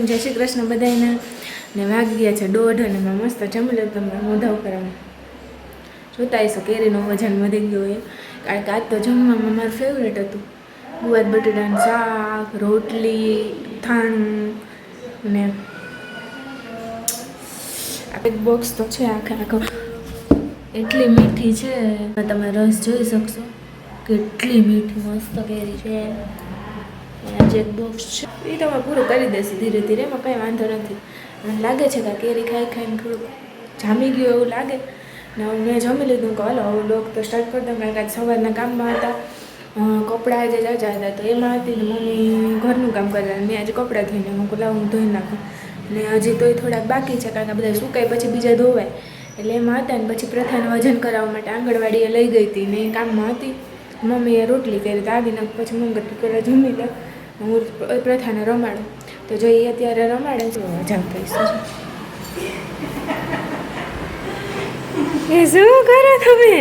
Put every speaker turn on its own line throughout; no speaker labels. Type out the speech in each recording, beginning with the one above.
Everyone જય શ્રી કૃષ્ણ બધાને ને વાગી ગયા છે દોઢ અને મેં મસ્ત જમી લો તમને મોઢા આમ. જોતા હશો કેરીનું વજન વધી ગયું હોય. કારણ કે આજ તો જમવામાં મારું ફેવરેટ હતું. ગુવાર બટેટાનું શાક, રોટલી, થાણું ને આ એક બોક્સ તો છે આખે આખો. એટલી મીઠી છે. તમે રસ જોઈ શકશો. કેટલી મીઠી મસ્ત કેરી છે. આજે એક બોક્સ છે. એ તમે પૂરું કરી દેશે ધીરે ધીરે, એમાં કંઈ વાંધો નથી. મને લાગે છે કે કેરી ખાઈ ખાઈને થોડુંક જામી ગયું એવું લાગે. ને મેં જમી લીધું કે હાલો, હવે લોક તો સ્ટાર્ટ કરી દઉં, કારણ કે સવારના કામમાં હતા. કપડાં આજે જાજા હતા. તો એમાં હતી ને મમ્મી ઘરનું કામ કરતા મેં આજે કપડાં ધોઈને કહું લાવ હું ધોઈ નાખું. ને હજી તોય થોડાક બાકી છે, કારણ કે બધા સુકાય, પછી બીજા ધોવાય. એટલે એમાં હતા ને પછી પ્રથાને વજન કરાવવા માટે આંગણવાડીએ લઈ ગઈ હતી ને એ કામમાં હતી. મમ્મીએ રોટલી કરી, તો આવીને પછી મંગળ પેલા જમી લે હું પ્રથાને રમાડું. તો જો એ અત્યારે રમાડે છે મજા પૈસા એ શું કરો તમે?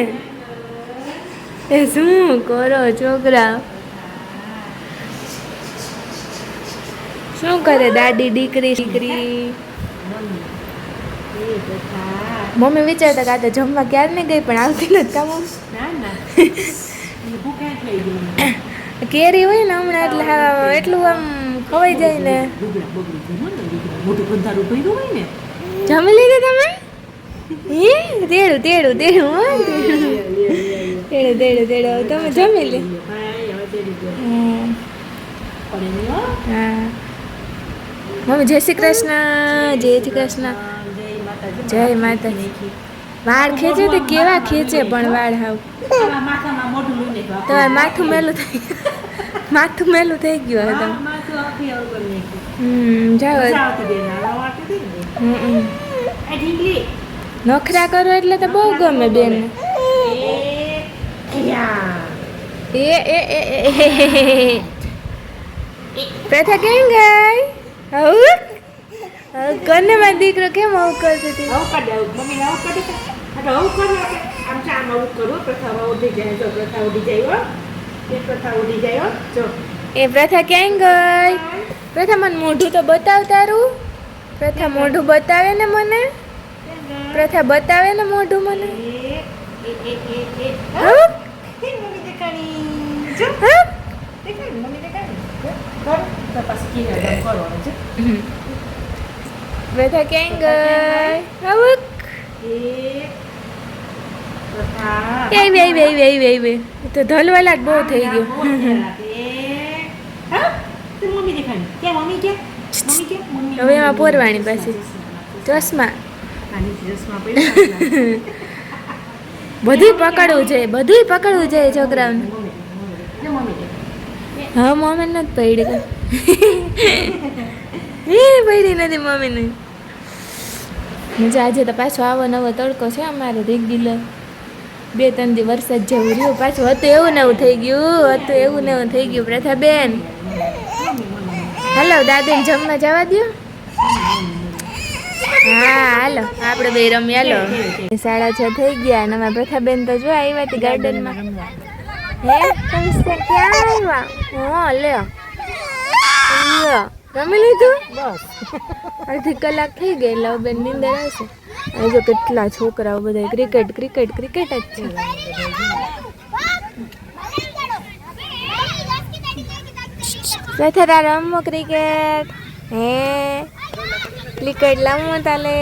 એ શું કરો છોકરા? શું કરે દાદી દીકરી? દીકરી મમ્મી વિચારતા કે આ તો જમવા ક્યારે ને ગઈ પણ આવતી નથી કામ.
ના ના. ભૂખ્યા થઈ ગયું
કેરી હોય ને હમણાં એટલે એટલું આમ ખવાઈ જાય ને. જમી લીધું તમે? હે? તેડું તેડું તેડું હો. તેડું તેડું. તેડું તમે જમી લે. મમ્મી જય શ્રી કૃષ્ણ જય શ્રી કૃષ્ણ.
જય માતાજી.
વાળ ખેંચે તો કેવા ખેંચે પણ વાળ હાવ.
માથામાં મોઢું લઈને તો
તમારે માથું મેલું થઈ માથું મેલું થઈ ગયું હવે તમે
માથું આખી આવું નાખ્યું.
હમ
આવતી બેન
હમ.
ઢીંગલી.
નખરા કરો એટલે તો બહુ ગમે બેન.
એ યા
એ એ. પ્રથા કેમ ગઈ? આવું? કોને મારો દીકરો કેમ આવું કરતી હતી?
આવું કાઢે મમ્મી આવું. કાઢે કે હા તો આવું કરો આપણે આમ આવું કરો પ્રથા ઉડી જાય. જો પ્રથા ઉડી જાય એ પ્રથા ઉડી જાય જો.
એ પ્રથા ક્યાં ગઈ? પ્રથા મને મોઢું તો બતાવ તારું પ્રથા મોઢું બતાવે ને મને? પ્રથા બતાવે ને મોઢું મને? પ્રથા ક્યાં ગઈ?
એ
બે બે બે બે બે તો ધલવાલા જ બહુ થઈ ગયો. હવે એમાં પોરવાણી પાછી. ચશ્મા. બધું પકડવું છે. બધું પકડવું છે છોકરાઓને. હા મમ્મી નથી પડી એ પડી નથી મમ્મીને. મજા આજે તો પાછો આવો નવો તડકો છે અમારે રેગ્યુલર બે ત્રણ દી વરસાદ જેવું રહ્યું. પાછું હતું એવું ને એવું થઈ ગયું. હતું એવું ને એવું થઈ ગયું. પ્રથાબેન. હાલો દાદીને જમવા જવા દો હા હાલો. આપણે બે રમી હાલો. સાડા છ થઈ ગયા અને અમારા પ્રથાબેન તો જો આવ્યા હતી ગાર્ડનમાં. હે? તમે ક્યાં આવ્યા? હા લ્યો. લ્યો. રમી લીધું?
બસ
અડધી કલાક થઈ ગઈ હવે બેન નીંદર આવશે. અને કેટલા છોકરાઓ બધા ક્રિકેટ ક્રિકેટ ક્રિકેટ જ છે. પ્રથા તાર રમવો ક્રિકેટ. હે? ક્રિકેટ લાવવો તાલે.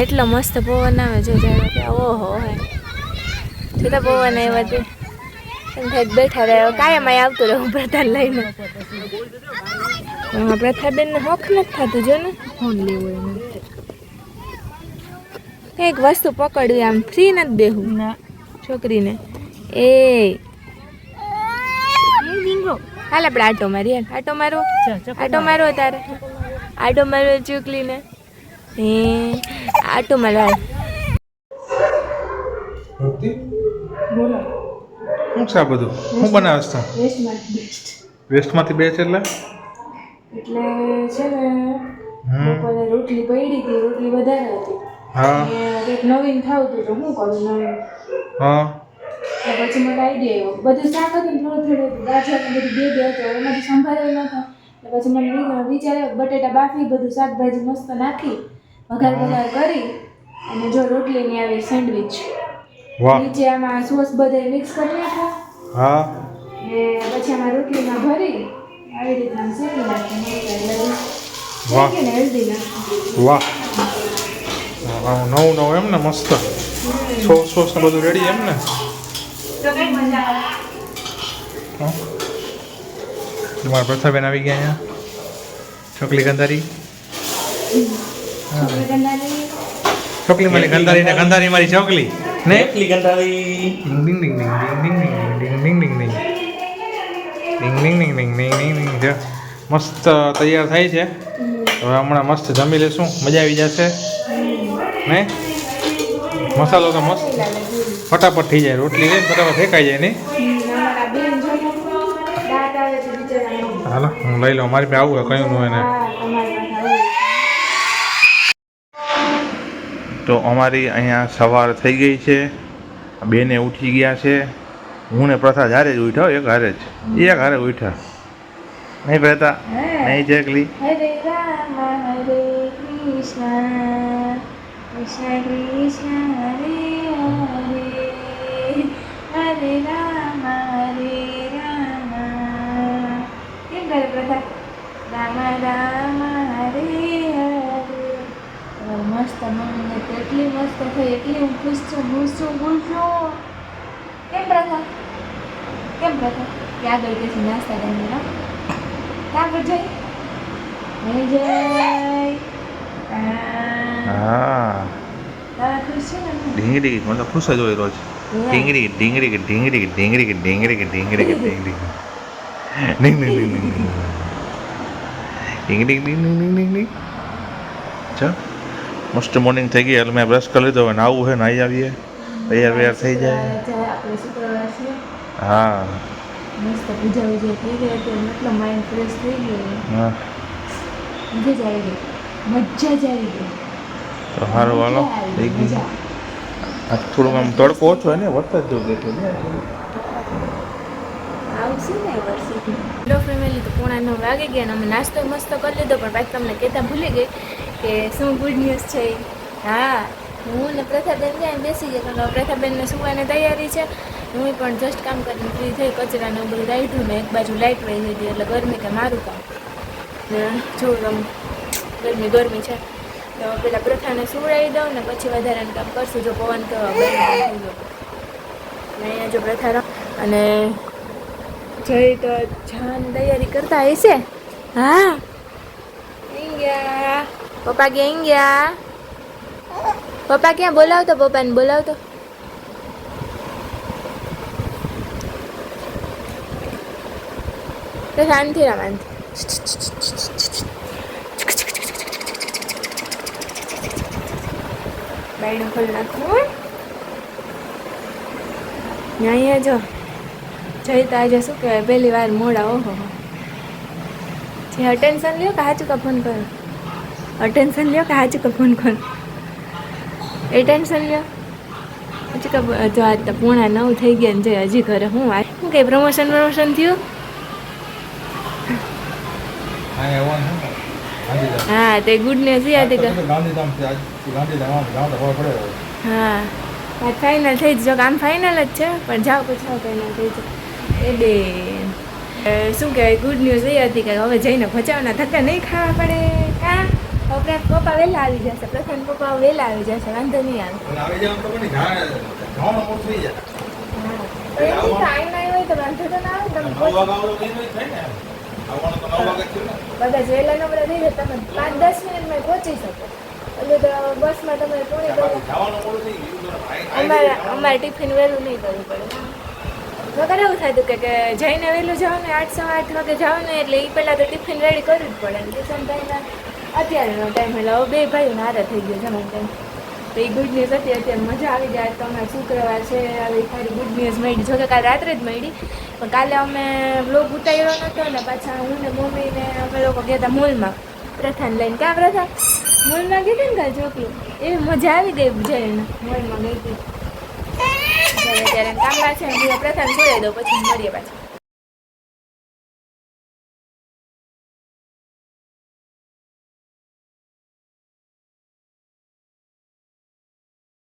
એટલો મસ્ત પવન આવે જો ઓહો, હે. છતાં પવન આવ્યા તે બેઠા રહ્યો કાયમ અહીં આવતું રહું પ્રથા લઈને. હા પ્રથાબેન ને હોખ નથી થતું જો ને. ફોન લેવો એને કંઈક વસ્તુ પકડવી આમ ફ્રી નથી બેહું
ના.
છોકરીને. એ. હાલ આપણે આટો મારીએ. આટો મારો આટો મારો. તારે? આટો મારો ચૂકલીને. એ આટો મારવા.
ભક્તિ શું છે આ બધું? શું બનાવે છે? વેસ્ટમાંથી બેચ એટલે?
એટલે છે ને બપોરે રોટલી પડી હતી રોટલી વધારે હતી.
હા.
એક કંઈક નવીન ખાવું હતું તો શું કરું નવીન?
હા.
પછી મને આઈડિયા આવ્યો. બધું શાક હતું થોડું થોડું ગાજર બધું બે બે હતું એમાંથી સંભાળ્યો ન થાય પછી મને વિચારે બટેટા બાફી બધું શાકભાજી મસ્ત નાખી વઘાર વઘાર કરી અને જો રોટલી ની આવી સેન્ડવિચ
વાહ.
નીચે આમાં સોસ બધે મિક્સ કરી નાખ્યો.
હા.
ને પછી આમાં રોટલીમાં ભરી આવી રીતના શેકી નાખી
વાહ.
નાખી
વાહ. નવું નવું એમ ને મસ્ત. સોસ સોસ ને બધું રેડી એમ ને? તમારા પ્રથાબેન આવી ગયા અહીંયા. ચોકલી ગંધારી. ચોકલી મારી ગંધારી ને ગંધારી મારી ચોકલી. ને
એટલી
Ding ding ding ding ding ding ding ding ding ding ding ding ding ding ding ding ding મસ્ત તૈયાર થાય છે હવે હમણાં મસ્ત જમી લેશું મજા આવી જશે ને મસાલો તો મસ્ત ફટાફટ થઈ જાય રોટલી રે ને ફટાફટ ફેંકાઈ જાય નહીં હાલો હું લઈ લઉં મારી પાસે આવું કયું નું એને તો અમારી અહીંયા સવાર થઈ ગઈ છે. બેને ઉઠી ગયા છે. હું ને પ્રથા હારે જ ઉઠ્યો એક હારે જ. એક હારે ઉઠ્યા. નહીં પ્રથા નહીં જેકલી?
હરે રામ હરે કૃષ્ણ. કૃષ્ણ કૃષ્ણ હરે હરે. હરે રામ હરે રામ. કેમ કરે પ્રથા? રામ રામ હરે હરે. મારી મસ્ત મમ્મીને કેટલી મસ્ત થઈ એટલી હું ખુશ છું ખુશ છું ખુશ કેમ પ્રથા કેમ પ્રથા ક્યાં આગળ કે નાસ્તા કરીને ના ક્યાં પર જઈ
હા
ખુશ છે ને
ઢીંગડી ખુશ જ હોય રોજ ઢીંગડી ઢીંગડી કે ઢીંગડી કે કે ઢીંગડી કે ઢીંગડી કે ઢીંગડી નહીં નહીં નહીં નહીં ઢીંગડી ડીંગ ડીંગ ડીંગ ડીંગ ચા મસ્ત મોર્નિંગ થઈ ગઈ એટલે મેં બ્રશ કરી લીધો હવે નાવું છે નાહી આવીએ. તૈયાર વૈયાર થઈ જાય. હા.
મસ્ત પૂજા ઉજા થઈ ગઈ અત્યારે એટલો માઇન્ડ ફ્રેશ થઈ ગયો.
હા.
મજા જ આવી ગઈ. મજા જ આવી ગઈ.
તો સારું
આવી
થઈ
ગઈ,
આ થોડુંક આમ તડકો ઓછો હોય ને વરસાદ જેવું દેખું ને
ને હેલો ફેમિલી તો પોણા નવ વાગી ગયા અને અમે નાસ્તો મસ્તો કરી લીધો પણ બાકી તમને કહેતા ભૂલી ગઈ. કે શું ગુડ ન્યૂઝ છે હા, હું ને પ્રથાબેન ત્યાં બેસી ગયા તો પ્રથાબેનને સુવાની તૈયારી છે. હું પણ જસ્ટ કામ કરીને ફ્રી થઈ કચરાને બધું રાખ્યું ને એક બાજુ લાઇટ વહી જતી એટલે ગરમી કે મારું કામ. જો ગરમી ગરમી છે. તો પેલા પ્રથાને સુવડાવી દઉં ને પછી વધારાનું કામ કરશું. જો પવન તો અહીંયા જો પ્રથા અને જઈ તો જાન તૈયારી કરતા હશે. હા. ગયા. પપ્પા ક્યાં ગયા? પપ્પા ક્યાં? બોલાવતો, પપ્પાને બોલાવતો. શાંતિ રમાનથી બાયણું ખોલી નાખવું અહીંયા જો જઈ આજે શું કહેવાય? પહેલી વાર મોડા, ઓહો. જે અટેન્શન લ્યો કે હાચું કા ફોન કરો અટેન્શન લ્યો કે હાજી કા ફોન કરો? એ ટેન્શન લ્યો. હજી કે જો આજ તો પૂણા નવ થઈ ગયા ને જે હજી ઘરે હું વાત શું કંઈ પ્રમોશન પ્રમોશન થયું? હા તે ગુડ ન્યૂઝ એ હતી કે હા. વાત ફાઇનલ થઈ જ જો આમ ફાઇનલ જ છે પણ જાઓ પછી જાઓ ફાઇનલ થઈ જાય. એ બે. શું કહેવાય? ગુડ ન્યૂઝ એ હતી કે હવે જઈને ભચાવના ધક્કા નહીં ખાવા પડે. કા? હવે પપ્પા વહેલા આવી જશે પ્રથમ પપ્પા વહેલા આવી જશે વાંધો નહીં આવે. ટાઈમ આવ્યો હોય તો વાંધો તો ના આવે કદાચ વહેલા નંબર થઈ જાય તમે પાંચ દસ મિનિટમાં પહોંચી શકો. એટલે તો બસમાં તમારે પોણી અમારે અમારે ટિફિન વહેલું નહીં કરવું પડે. વગર એવું થતું કે કે જઈને વહેલું જાવ ને આઠ સવા આઠ વાગે ને એટલે એ પહેલાં તો ટિફિન રેડી કરવું જ પડે. ટ્યુશન ટાઈમ અત્યારનો ટાઈમ એટલે હવે બે ભાઈ હારે થઈ ગયો જમણ ટાઈમ તો એ ગુડ ન્યૂઝ હતી. અત્યારે મજા આવી જાય. તો અમારે શુક્રવાર છે. આવી ખાલી ગુડ ન્યૂઝ મળી. જોકે કાલે રાત્રે જ મળી. પણ કાલે અમે બ્લોગ ઉતાર્યો નહોતો ને પાછા હું ને મમ્મી ને અમે લોકો ગયા હતા મોલમાં. પ્રથાને લઈને. ક્યાં પ્રથા? મોલમાં ગઈ હતી ને કાલે ચોકલી એવી મજા આવી ગઈ જઈને મોલમાં ગઈ હતી. અત્યારે ત્યારે કામમાં છે ને પ્રથાને છોડી દો, પછી મળીએ પાછા.